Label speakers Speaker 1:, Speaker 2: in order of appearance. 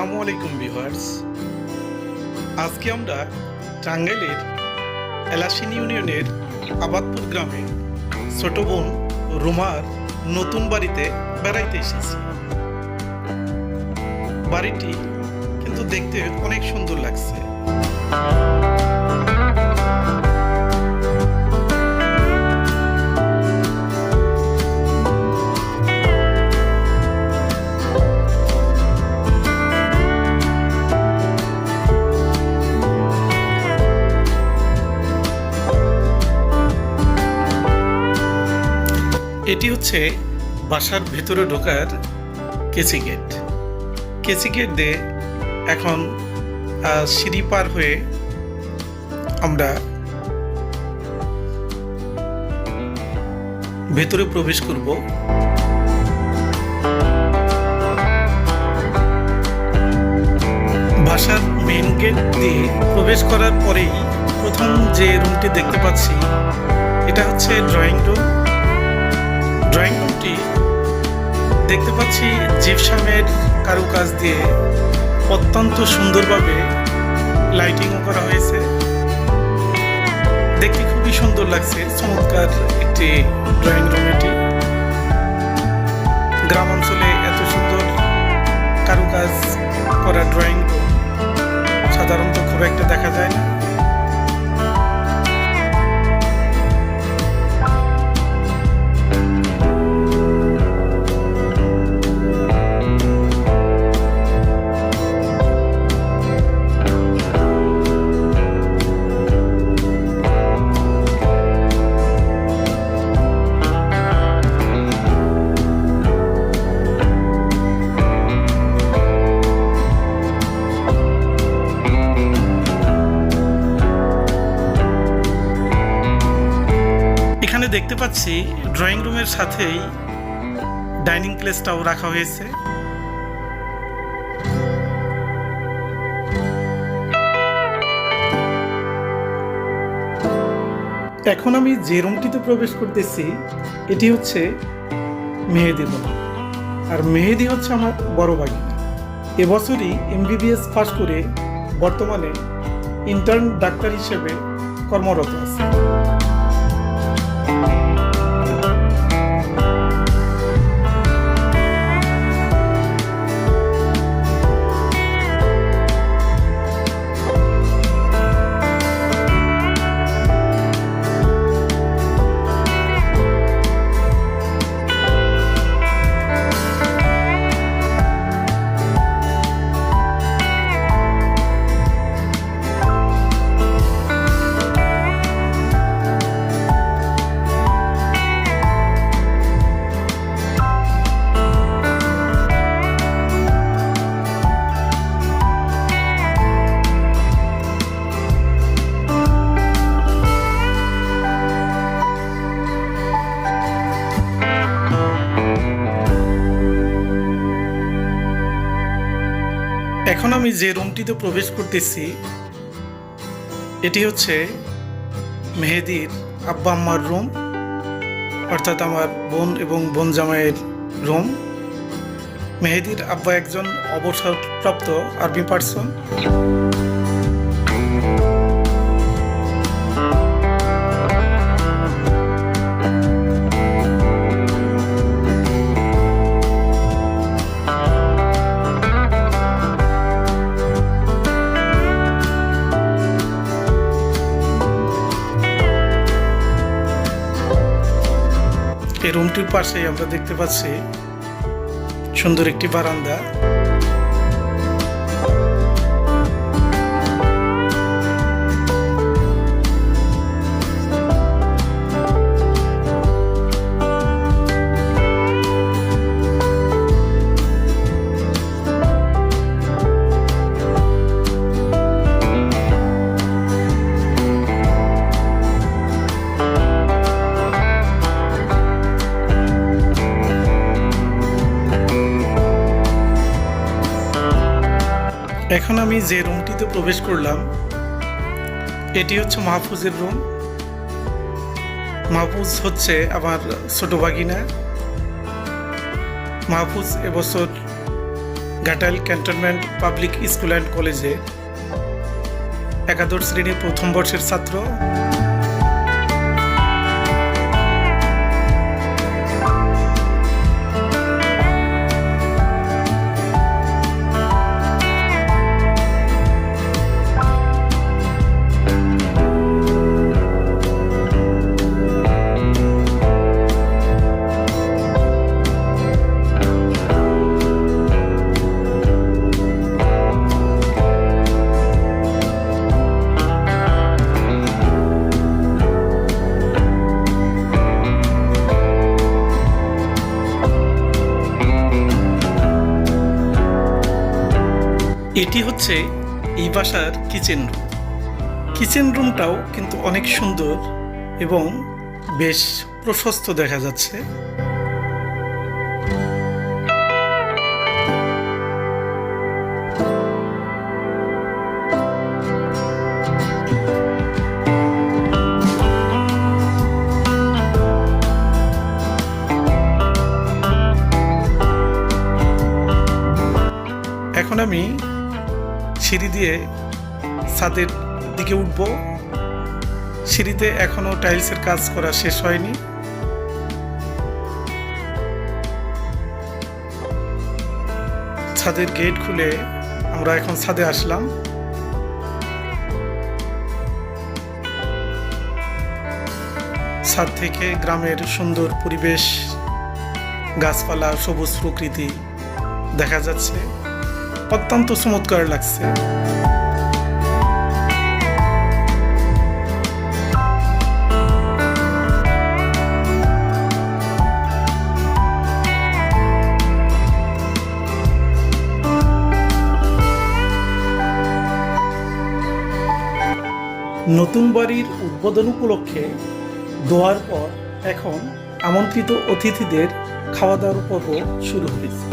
Speaker 1: আসসালামু আলাইকুম আজকে আমরা টাঙ্গাইলের এলাসিন ইউনিয়নের আবাদপুর গ্রামে ছোট বোন রুমার নতুন বাড়িতে বেড়াইতে এসেছি। বাড়িটি কিন্তু দেখতে অনেক সুন্দর লাগছে। এটি হচ্ছে বাসার ভেতরে ঢোকার কেসি গেট। কেসি গেট দিয়ে এখন সিঁড়ি পার হয়ে আমরা ভেতরে প্রবেশ করব। বাসার মেন গেট দিয়ে প্রবেশ করার পরেই প্রথম যে রুমটি দেখতে পাচ্ছি, এটা হচ্ছে ড্রয়িং রুম ড্রয়িং রুমটি দেখতে পাচ্ছি জিপসামের কারুকাজ দিয়ে অত্যন্ত সুন্দরভাবে লাইটিংও করা হয়েছে। দেখতে খুবই সুন্দর লাগছে, চমৎকার একটি ড্রয়িং রুম এটি। গ্রাম অঞ্চলে এত সুন্দর কারুকাজ এখানে দেখতে পাচ্ছি ড্রয়িং রুমের সাথেই ডাইনিং প্লেসটাও রাখা হয়েছে। এখন আমি যে রুমটিতে প্রবেশ করতেছি, এটি হচ্ছে মেহেদি রুম। আর মেহেদি হচ্ছে আমার বড় ভাগিনা। এবছরই এমবিবিএস পাশ করে বর্তমানে ইন্টার্ন ডাক্তার হিসেবে কর্মরত আছে। এখন আমি যে রুমটিতে প্রবেশ করতেছি, এটি হচ্ছে মেহেদির আব্বা আম্মার রুম, অর্থাৎ আমার বোন এবং বোন জামাইয়ের রুম। মেহেদির আব্বা একজন অবসরপ্রাপ্ত আর্মি পার্সন। এই রুমটির পাশে আমরা দেখতে পাচ্ছি সুন্দর একটি বারান্দা। এখন আমি যে রুমটিতে প্রবেশ করলাম, এটি হচ্ছে মাহফুজের রুম মাহফুজ হচ্ছে আমার ছোট বাগিনা মাহফুজ এবছর Ghatail cantonment public school and কলেজে একাদশ শ্রেণির প্রথম বর্ষের ছাত্র। এটি হচ্ছে এই বাসার কিচেন রুম। কিচেন রুমটাও কিন্তু অনেক সুন্দর এবং বেশ প্রশস্ত দেখা যাচ্ছে। এখন আমি সিঁড়ি দিয়ে ছাদের দিকে উঠব। সিঁড়িতে এখনও টাইলসের কাজ করা শেষ হয়নি। ছাদের গেট খুলে আমরা এখন ছাদে আসলাম। ছাদ থেকে গ্রামের সুন্দর পরিবেশ, গাছপালা, সবুজ প্রকৃতি দেখা যাচ্ছে। অত্যন্ত চমৎকার লাগছে। নতুন বাড়ির উদ্বোধন উপলক্ষে দোয়ার পর এখন আমন্ত্রিত অতিথিদের খাওয়া দাওয়ার পর্ব শুরু হয়েছে।